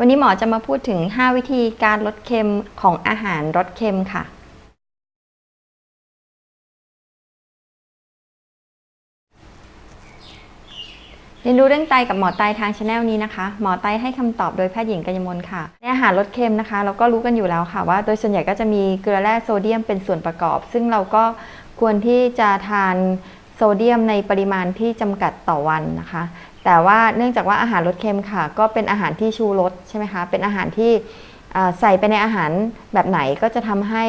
วันนี้หมอจะมาพูดถึง 5 วิธีการลดเค็มของอาหารรสเค็มค่ะ เรียนรู้เรื่องไตกับหมอไตทางช anel นี้นะคะ หมอไตให้คำตอบโดยแพทย์หญิงกัญญมลค่ะ ในอาหารรสเค็มนะคะ เราก็รู้กันอยู่แล้วค่ะ ว่าโดยส่วนใหญ่ก็จะมีเกลือแร่โซเดียมเป็นส่วนประกอบ ซึ่งเราก็ควรที่จะทานโซเดียมในปริมาณที่จำกัดต่อวันนะคะ แต่ว่าเนื่องจากว่าอาหารรสเค็มค่ะ ก็เป็นอาหารที่ชูรสใช่ไหมคะ เป็นอาหารที่ใส่ไปในอาหารแบบไหนก็จะทำให้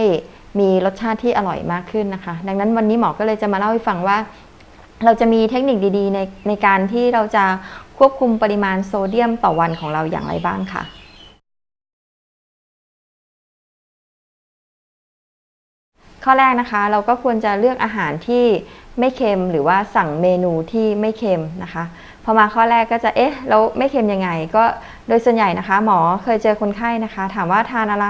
มีรสชาติที่อร่อยมากขึ้นนะคะ ดังนั้นวันนี้หมอก็เลยจะมาเล่าให้ฟังว่า เราจะมีเทคนิคดีๆ ในในการที่เราจะควบคุมปริมาณโซเดียมต่อวันของเราอย่างไรบ้างค่ะข้อแรกนะคะเราก็ควรจะเลือกอาหารที่ไม่เค็มหรือว่าสั่งเมนูที่ไม่เค็มนะคะ พอมาข้อแรกก็จะเอ๊ะแล้วไม่เค็มยังไง ก็โดยส่วนใหญ่นะคะ หมอเคยเจอคนไข้นะคะ ถามว่าทานอะไร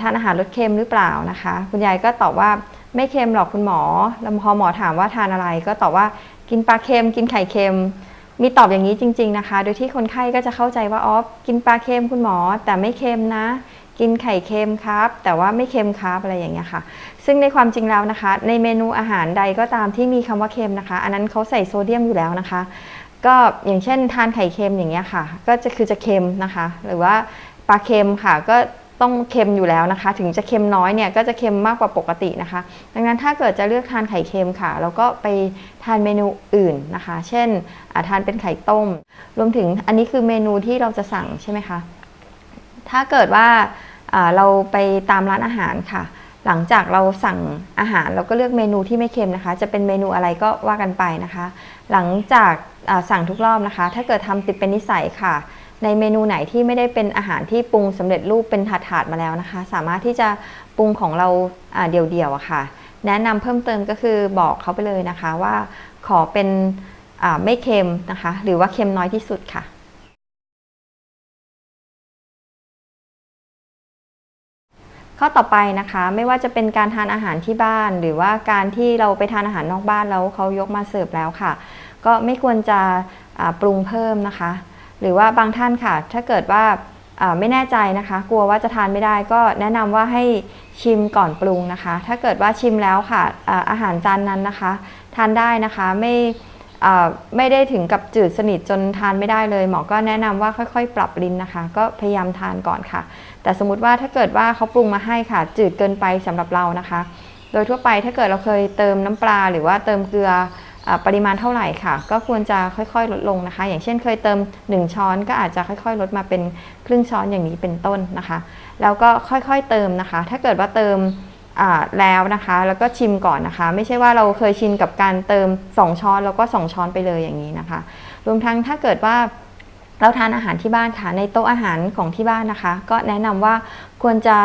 ทานอาหารรสเค็มหรือเปล่านะคะ คุณยายก็ตอบว่าไม่เค็มหรอกคุณหมอแล้วพอหมอถามว่าทานอะไร ก็ตอบว่ากินปลาเค็ม กินไข่เค็ม มีตอบอย่างนี้จริง ๆนะคะ โดยที่คนไข้ก็จะเข้าใจว่าอ๋อกินปลาเค็มคุณหมอ แต่ไม่เค็มนะ กินไข่เค็มครับ แต่ว่าไม่เค็มครับอะไรอย่างเงี้ยค่ะ ซึ่งในความจริงแล้วนะคะ ในเมนูอาหารใดก็ตามที่มีคำว่าเค็มนะคะ อันนั้นเขาใส่โซเดียมอยู่แล้วนะคะ ก็อย่างเช่นทานไข่เค็มอย่างเงี้ยค่ะ ก็จะคือจะเค็มนะคะ หรือว่าปลาเค็มค่ะก็ต้องเค็มอยู่แล้วนะคะ ถึงจะเค็มน้อยเนี่ยก็จะเค็มมากกว่าปกตินะคะ ดังนั้นถ้าเกิดจะเลือกทานไข่เค็มค่ะเราก็ไปทานเมนูอื่นนะคะ เช่นอาทานเป็นไข่ต้ม รวมถึงอันนี้คือเมนูที่เราจะสั่งใช่ไหมคะ ถ้าเกิดว่าอ่าเราไปตามร้านอาหารค่ะ หลังจากเราสั่งอาหารเราก็เลือกเมนูที่ไม่เค็มนะคะ จะเป็นเมนูอะไรก็ว่ากันไปนะคะ หลังจากสั่งทุกรอบนะคะ ถ้าเกิดทำติดเป็นนิสัยค่ะ ในเมนูไหนที่ไม่ได้เป็นอาหารที่ปรุงสำเร็จรูปเป็นถาดๆมาแล้วนะคะ สามารถที่จะปรุงของเราเดี่ยวๆอะค่ะ แนะนำเพิ่มเติมก็คือบอกเขาไปเลยนะคะว่าขอเป็นไม่เค็มนะคะ หรือว่าเค็มน้อยที่สุดค่ะ ข้อต่อไปนะคะไม่ว่าจะเป็นการทานอาหารที่บ้าน หรือว่าการที่เราไปทานอาหารนอกบ้านแล้วเขายกมาเสิร์ฟแล้วค่ะ ก็ไม่ควรจะปรุงเพิ่มนะคะ หรือว่าบางท่านค่ะ ถ้าเกิดว่าไม่แน่ใจนะคะ กลัวว่าจะทานไม่ได้ก็แนะนำว่าให้ชิมก่อนปรุงนะคะ ถ้าเกิดว่าชิมแล้วค่ะอาอาหารจานนั้นนะคะ ทานได้นะคะไม่ไม่ได้ถึงกับจืดสนิทจนทานไม่ได้เลย หมอก็แนะนำว่าค่อยๆ ปรับลิ้นนะคะ ก็พยายามทานก่อนค่ะ แต่สมมติว่าถ้าเกิดว่าเขาปรุงมาให้ค่ะ จืดเกินไปสำหรับเรานะคะ โดยทั่วไปถ้าเกิดเราเคยเติมน้ำปลา หรือว่าเติมเกลืออปริมาณเท่าไหร่ค่ะ ก็ควรจะค่อยๆ ลดลงนะคะ อย่างเช่นเคยเติม 1 ช้อนก็อาจจะค่อยๆ ลดมาเป็นครึ่งช้อนอย่างนี้เป็นต้นนะคะ แล้วก็ค่อยๆเติมนะคะ ถ้าเกิดว่าเติมแล้วนะคะ แล้วก็ชิมก่อนนะคะ ไม่ใช่ว่าเราเคยชินกับการเติม 2 ช้อนแล้วก็ 2 ช้อนไปเลยอย่างนี้นะคะ รวมทั้งถ้าเกิดว่า เราทานอาหารที่บ้านค่ะ ในโต๊ะอาหารของที่บ้านนะคะ ก็แนะนำว่าควรจะ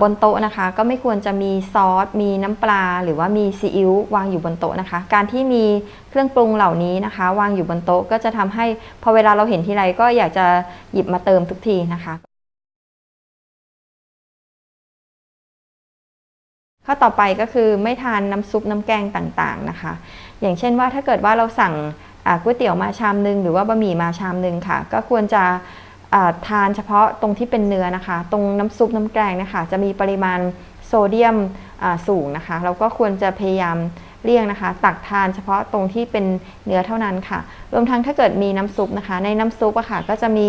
บนโต๊ะนะคะ ก็ไม่ควรจะมีซอส มีน้ำปลา หรือว่ามีซีอิ๊ววางอยู่บนโต๊ะนะคะ การที่มีเครื่องปรุงเหล่านี้นะคะ วางอยู่บนโต๊ะก็จะทำให้พอเวลาเราเห็นทีไรก็อยากจะหยิบมาเติมทุกทีนะคะ ข้อต่อไปก็คือไม่ทานน้ำซุปน้ำแกงต่างๆนะคะ อย่างเช่นว่าถ้าเกิดว่าเราสั่ง ก๋วยเตี๋ยวมาชามหนึง หรือว่าบะหมี่มาชามหนึงค่ะ ก็ควรจะทานเฉพาะตรงที่เป็นเนื้อนะคะ ตรงน้ำซุปน้ำแกงนะคะจะมีปริมาณโซเดียมสูงนะคะ เราก็ควรจะพยายามเลี่ยงนะคะ ตักทานเฉพาะตรงที่เป็นเนื้อเท่านั้นค่ะ รวมทั้งถ้าเกิดมีน้ำซุปนะคะ ในน้ำซุปอะค่ะก็จะมี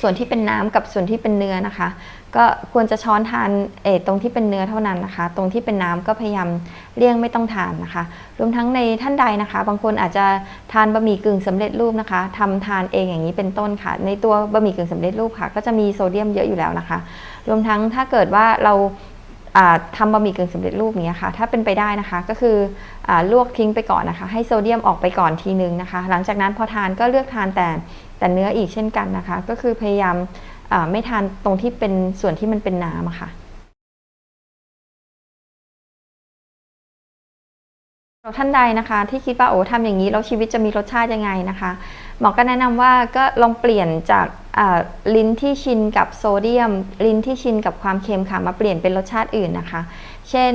ส่วนที่เป็นน้ำกับส่วนที่เป็นเนื้อนะคะ ก็ควรจะช้อนทานเอตรงที่เป็นเนื้อเท่านั้นนะคะ ตรงที่เป็นน้ำก็พยายามเลี่ยงไม่ต้องทานนะคะ รวมทั้งในท่านใดนะคะ บางคนอาจจะทานบะหมี่กึ่งสำเร็จรูปนะคะทำทานเองอย่างนี้เป็นต้นค่ะ ในตัวบะหมี่กึ่งสำเร็จรูปค่ะ ก็จะมีโซเดียมเยอะอยู่แล้วนะคะ รวมทั้งถ้าเกิดว่าเรา ทำบะหมี่กึ่งสำเร็จรูปเนี้ยค่ะ ถ้าเป็นไปได้นะคะ ก็คืออลวกทิ้งไปก่อนนะคะ ให้โซเดียมออกไปก่อนทีนึงนะคะ หลังจากนั้นพอทานก็เลือกทานแต่แต่เนื้ออีกเช่นกันนะคะ ก็คือพยายามไม่ทานตรงที่เป็นส่วนที่มันเป็นน้ำะค่ะท่านใดนะคะ ที่คิดว่าโอ้ทำอย่างนี้แล้วชีวิตจะมีรสชาติยังไงนะคะ หมอก็แนะนำว่าก็ลองเปลี่ยนจากลิ้นที่ชินกับโซเดียม ลิ้นที่ชินกับความเค็มค่ะมาเปลี่ยนเป็นรสชาติอื่นนะคะ เช่น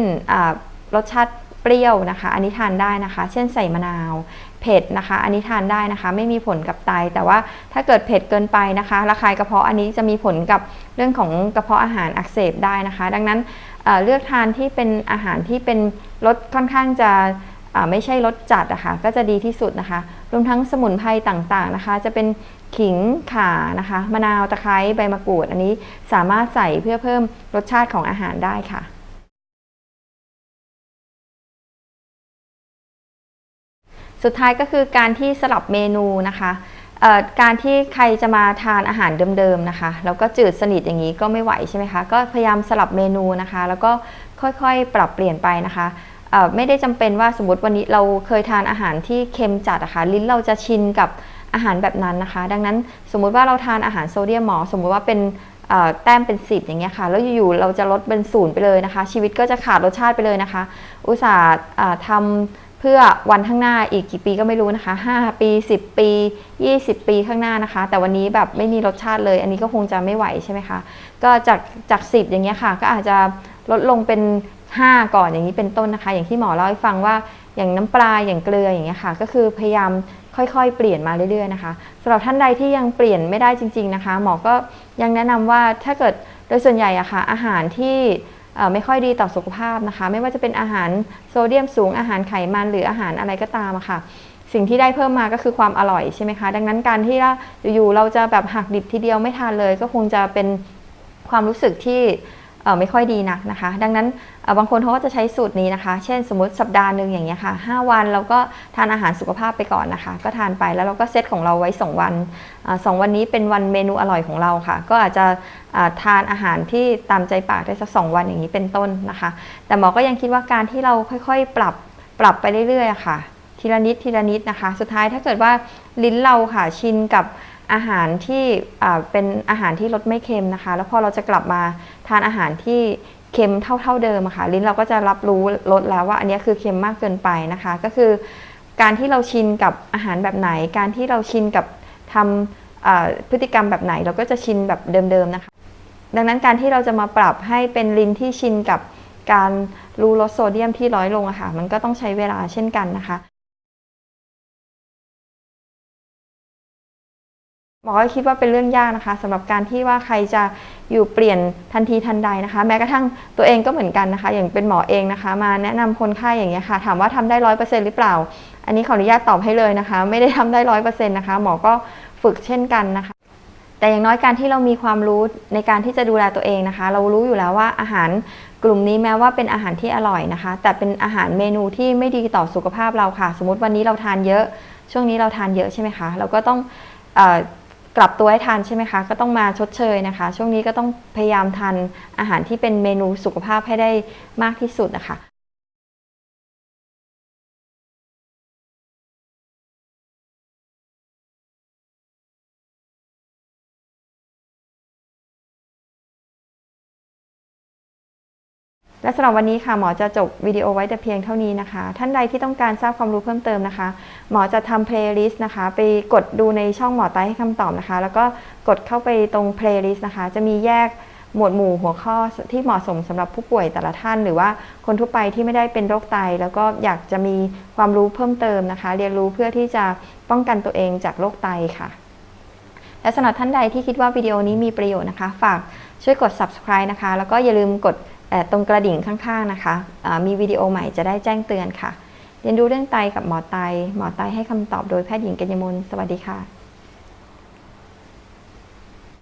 รสชาติเปรี้ยวนะคะ อันนี้ทานได้นะคะ เช่นใส่มะนาวเผ็ดนะคะ อันนี้ทานได้นะคะ ไม่มีผลกับไต แต่ว่าถ้าเกิดเผ็ดเกินไปนะคะ ระคายกระเพาะอันนี้จะมีผลกับเรื่องของกระเพาะอาหารอักเสบได้นะคะ ดังนั้นเเลือกทานที่เป็นอาหารที่เป็นรสค่อนข้างจะไม่ใช่รสจัดอะคะ ก็จะดีที่สุดนะคะ รวมทั้งสมุนไพรต่างๆนะคะ จะเป็นขิงข่านะคะ มะนาวตะไคร้ใบมะกรูด อันนี้สามารถใส่เพื่อเพิ่มรสชาติของอาหารได้ค่ะสุดท้ายก็คือการที่สลับเมนูนะคะเอ่อการที่ใครจะมาทานอาหารเดิมๆนะคะ แล้วก็จืดสนิทอย่างนี้ก็ไม่ไหวใช่ไหมคะ ก็พยายามสลับเมนูนะคะ แล้วก็ค่อยๆ ปรับเปลี่ยนไปนะคะ ไม่ได้จำเป็นว่าสมมติวันนี้เราเคยทานอาหารที่เค็มจัดอะคะลิ้นเราจะชินกับอาหารแบบนั้นนะคะ ดังนั้นสมมุติว่าเราทานอาหารโซเดียมหมอ สมมุติว่าเป็นแต้มเป็น10อย่างเงี้ยค่ะ แล้วอยู่ๆเราจะลดเป็นศูนย์ไปเลยนะคะ ชีวิตก็จะขาดรสชาติไปเลยนะคะ อุตส่าห์ทำเพื่อวันข้างหน้าอีกกี่ปีก็ไม่รู้นะคะ 5 ปี 10 ปี 20 ปีข้างหน้านะคะ แต่วันนี้แบบไม่มีรสชาติเลย อันนี้ก็คงจะไม่ไหวใช่ไหมคะ ก็จากจาก10อย่างเงี้ยค่ะ ก็อาจจะลดลงเป็น 5 ก่อนอย่างนี้เป็นต้นนะคะ อย่างที่หมอเล่าให้ฟังว่าอย่างน้ำปลาอย่างเกลืออย่างเงี้ยค่ะ ก็คือพยายามค่อยๆ เปลี่ยนมาเรื่อยๆนะคะสำหรับท่านใดที่ยังเปลี่ยนไม่ได้จริง ๆนะคะ หมอก็ยังแนะนำว่าถ้าเกิดโดยส่วนใหญ่อะค่ะอาหารที่ไม่ค่อยดีต่อสุขภาพนะคะ ไม่ว่าจะเป็นอาหารโซเดียมสูงอาหารไขมันหรืออาหารอะไรก็ตามะค่ะ สิ่งที่ได้เพิ่มมาก็คือความอร่อยใช่ไหมคะ ดังนั้นการที่เราอยู่ๆเราจะแบบหักดิบทีเดียวไม่ทานเลย ก็คงจะเป็นความรู้สึกที่ ไม่ค่อยดีนักนะคะ ดังนั้นบางคนเขาก็จะใช้สูตรนี้นะคะ เช่นสมมติสัปดาห์หนึ่งอย่างเงี้ยค่ะ5วันเราก็ทานอาหารสุขภาพไปก่อนนะคะ ก็ทานไปแล้วเราก็เซตของเราไว้ 2 วันสองวันนี้เป็นวันเมนูอร่อยของเราค่ะ ก็อาจจะทานอาหารที่ตามใจปากได้สักสองวันอย่างนี้เป็นต้นนะคะ แต่หมอก็ยังคิดว่าการที่เราค่อยๆ ปรับปรับไปเรื่อยๆะค่ะ ทีละนิดทีละนิดนะคะ สุดท้ายถ้าเกิดว่าลิ้นเราค่ะชินกับ อาหารที่เป็นอาหารที่รสไม่เค็มนะคะ แล้วพอเราจะกลับมาทานอาหารที่เค็มเท่า ๆเดิมะค่ะ ลิ้นเราก็จะรับรู้ลดแล้วว่าอันนี้คือเค็มมากเกินไปนะคะ ก็คือการที่เราชินกับอาหารแบบไหน การที่เราชินกับทำพฤติกรรมแบบไหน เราก็จะชินแบบเดิมๆนะคะ ดังนั้นการที่เราจะมาปรับให้เป็นลิ้นที่ชินกับการรู้ลดโซเดียมที่น้อยลงอะค่ะ มันก็ต้องใช้เวลาเช่นกันนะคะ หมอก็คิดว่าเป็นเรื่องยากนะคะสำหรับการที่ว่าใครจะอยู่เปลี่ยนทันทีทันใดนะคะ แม้กระทั่งตัวเองก็เหมือนกันนะคะ อย่างเป็นหมอเองนะคะ มาแนะนำคนไข้อย่างเงี้ยค่ะ ถามว่าทำได้ร้อยเปอร์เซ็นต์หรือเปล่า อันนี้ขออนุญาตตอบให้เลยนะคะ ไม่ได้ทำได้ร้อยเปอร์เซ็นต์นะคะ หมอก็ฝึกเช่นกันนะคะ แต่อย่างน้อยการที่เรามีความรู้ในการที่จะดูแลตัวเองนะคะ เรารู้อยู่แล้วว่าอาหารกลุ่มนี้แม้ว่าเป็นอาหารที่อร่อยนะคะ แต่เป็นอาหารเมนูที่ไม่ดีต่อสุขภาพเราค่ะ สมมติวันนี้เราทานเยอะ ช่วงนี้เราทานเยอะใช่ไหมคะ เราก็ต้องอ กลับตัวให้ทานใช่ไหมคะ ก็ต้องมาชดเชยนะคะ ช่วงนี้ก็ต้องพยายามทานอาหารที่เป็นเมนูสุขภาพให้ได้มากที่สุดนะคะ และสำหรับวันนี้ค่ะหมอจะจบวิดีโอไว้แต่เพียงเท่านี้นะคะ ท่านใดที่ต้องการทราบความรู้เพิ่มเติมนะคะ หมอจะทำเพลย์ลิสต์นะคะ ไปกดดูในช่องหมอไตให้คำตอบนะคะ แล้วก็กดเข้าไปตรงเพลย์ลิสต์นะคะ จะมีแยกหมวดหมู่หัวข้อที่เหมาะสมสำหรับผู้ป่วยแต่ละท่าน หรือว่าคนทั่วไปที่ไม่ได้เป็นโรคไต แล้วก็อยากจะมีความรู้เพิ่มเติมนะคะ เรียนรู้เพื่อที่จะป้องกันตัวเองจากโรคไตค่ะ และสำหรับท่านใดที่คิดว่าวิดีโอนี้มีประโยชน์นะคะ ฝากช่วยกด subscribe นะคะ แล้วก็อย่าลืมกด ตรงกระดิ่งข้างๆนะคะมีวิดีโอใหม่จะได้แจ้งเตือนค่ะ เรียนรู้เรื่องไตกับหมอไต หมอไตให้คำตอบโดยแพทย์หญิงกัญญมลสวัสดีค่ะ